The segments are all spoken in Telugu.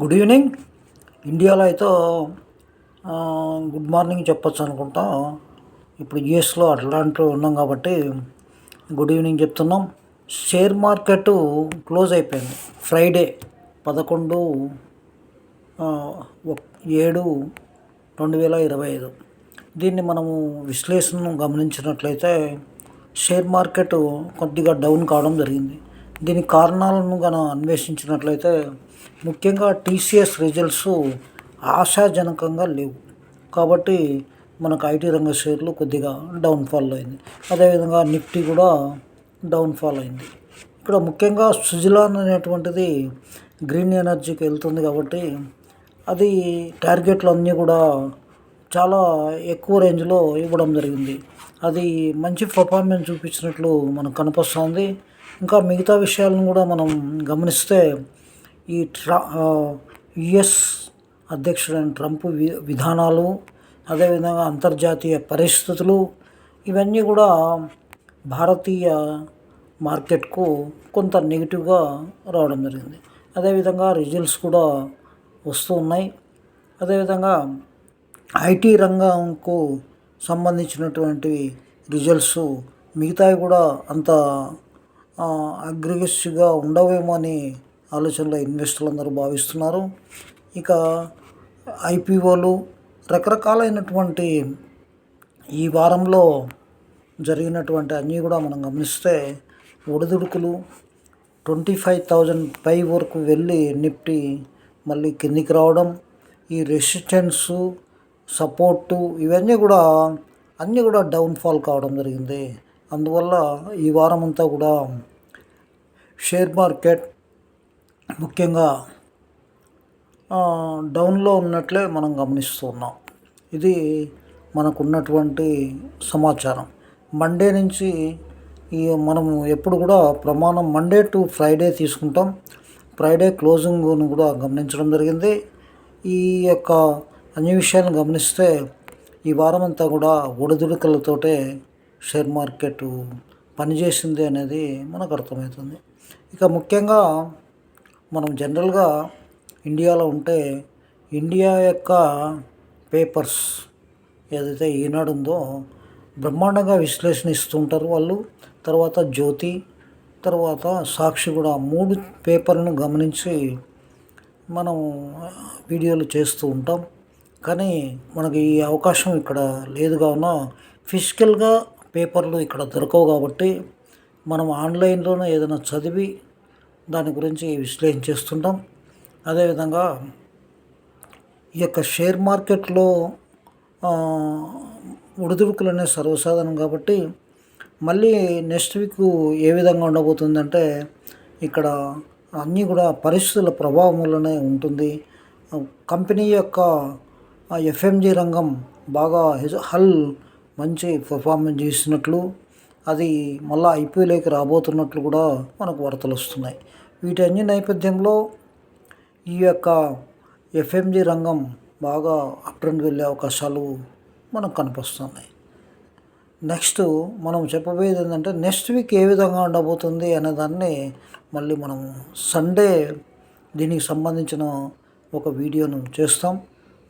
Good evening. ఇండియాలో అయితే గుడ్ మార్నింగ్ చెప్పచ్చు అనుకుంటా. ఇప్పుడు యుఎస్లో అట్లాంటిలో ఉన్నాం కాబట్టి గుడ్ ఈవినింగ్ చెప్తున్నాం. షేర్ మార్కెట్ క్లోజ్ అయిపోయింది. ఫ్రైడే పదకొండు ఏడు రెండు వేల ఇరవై ఐదు. దీన్ని మనము విశ్లేషణను గమనించినట్లయితే షేర్ మార్కెట్ కొద్దిగా డౌన్ కావడం జరిగింది. దీని కారణాలను గన అన్వేషించినట్లయితే ముఖ్యంగా టీసీఎస్ రిజల్ట్స్ ఆశాజనకంగా లేవు. కాబట్టి మనకు ఐటీ రంగ షేర్లు కొద్దిగా డౌన్ఫాల్ అయింది. అదేవిధంగా నిఫ్టీ కూడా డౌన్ఫాల్ అయింది. ఇక్కడ ముఖ్యంగా సుజలాన్ అనేటువంటిది గ్రీన్ ఎనర్జీకి వెళ్తుంది కాబట్టి అది టార్గెట్లు అన్నీ కూడా చాలా ఎక్కువ రేంజ్లో ఇవ్వడం జరిగింది. అది మంచి పర్ఫార్మెన్స్ చూపించినట్లు మనకు కనిపిస్తుంది. ఇంకా మిగతా విషయాలను కూడా మనం గమనిస్తే ఈ ట్రా యుఎస్ అధ్యక్షుడైన ట్రంప్ వి విధానాలు అదేవిధంగా అంతర్జాతీయ పరిస్థితులు ఇవన్నీ కూడా భారతీయ మార్కెట్కు కొంత నెగిటివ్గా రావడం జరిగింది. అదేవిధంగా రిజల్ట్స్ కూడా వస్తూ ఉన్నాయి. అదేవిధంగా ఐటీ రంగంకు సంబంధించినటువంటి రిజల్ట్స్ మిగతావి కూడా అంత అగ్రిగస్గా ఉండవేమో అని ఆలోచనలో ఇన్వెస్టర్లు అందరూ భావిస్తున్నారు. ఇక ఐపీఓలు రకరకాలైనటువంటి ఈ వారంలో జరిగినటువంటి అన్నీ కూడా మనం గమనిస్తే ఒడిదుడుకులు ట్వంటీ ఫైవ్ థౌజండ్ పై వరకు వెళ్ళి నిఫ్టీ మళ్ళీ కిందికి రావడం ఈ రెసిస్టెన్స్ సపోర్టు ఇవన్నీ కూడా అన్నీ కూడా డౌన్ఫాల్ కావడం జరిగింది. అందువల్ల ఈ వారం అంతా కూడా షేర్ మార్కెట్ ముఖ్యంగా డౌన్లో ఉన్నట్లే మనం గమనిస్తున్నాం ఇది మనకున్నటువంటి సమాచారం. మండే నుంచి ఈ మనము ఎప్పుడు కూడా ప్రమాణం మండే టు ఫ్రైడే తీసుకుంటాం. ఫ్రైడే క్లోజింగ్ను కూడా గమనించడం జరిగింది. ఈ యొక్క అన్ని విషయాలను గమనిస్తే ఈ వారం అంతా కూడా ఒడిదుడుకలతోటే షేర్ మార్కెట్ పనిచేసింది అనేది మనకు అర్థమవుతుంది. ఇక ముఖ్యంగా మనం జనరల్గా ఇండియాలో ఉంటే ఇండియా యొక్క పేపర్స్ ఏదైతే ఈనాడు ఉందో బ్రహ్మాండంగా విశ్లేషణ ఇస్తుంటారు వాళ్ళు. తర్వాత జ్యోతి తర్వాత సాక్షి కూడా మూడు పేపర్లను గమనించి మనం వీడియోలు చేస్తూ ఉంటాం. కానీ మనకి ఈ అవకాశం ఇక్కడ లేదు. కావున ఫిజికల్గా పేపర్లు ఇక్కడ దొరకవు కాబట్టి మనం ఆన్లైన్లోనే ఏదైనా చదివి దాని గురించి విశ్లేషణ చేస్తుంటాం. అదేవిధంగా ఈ యొక్క షేర్ మార్కెట్లో ఆ, ఒడిదుడుకులు అనేవి సర్వసాధారణం కాబట్టి మళ్ళీ నెక్స్ట్ వీక్ ఏ విధంగా ఉండబోతుందంటే ఇక్కడ అన్నీ కూడా పరిస్థితుల ప్రభావం వల్లనే ఉంటుంది. కంపెనీ యొక్క ఎఫ్ఎంజి రంగం బాగా హల్ మంచి పర్ఫార్మెన్స్ చేసినట్లు అది మళ్ళీ ఐపీఎల్కి రాబోతున్నట్లు కూడా మనకు వార్తలు వస్తున్నాయి. వీటన్ని నేపథ్యంలో ఈ యొక్క ఎఫ్ఎంజి రంగం బాగా అప్ ట్రెండ్ వెళ్ళే అవకాశాలు మనకు కనిపిస్తున్నాయి. నెక్స్ట్ మనం చెప్పబోయేది ఏంటంటే నెక్స్ట్ వీక్ ఏ విధంగా ఉండబోతుంది అనే దాన్ని మళ్ళీ మనం సండే దీనికి సంబంధించిన ఒక వీడియోను చేస్తాం.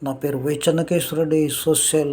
నా పేరు Y Chennakeshwarareddy social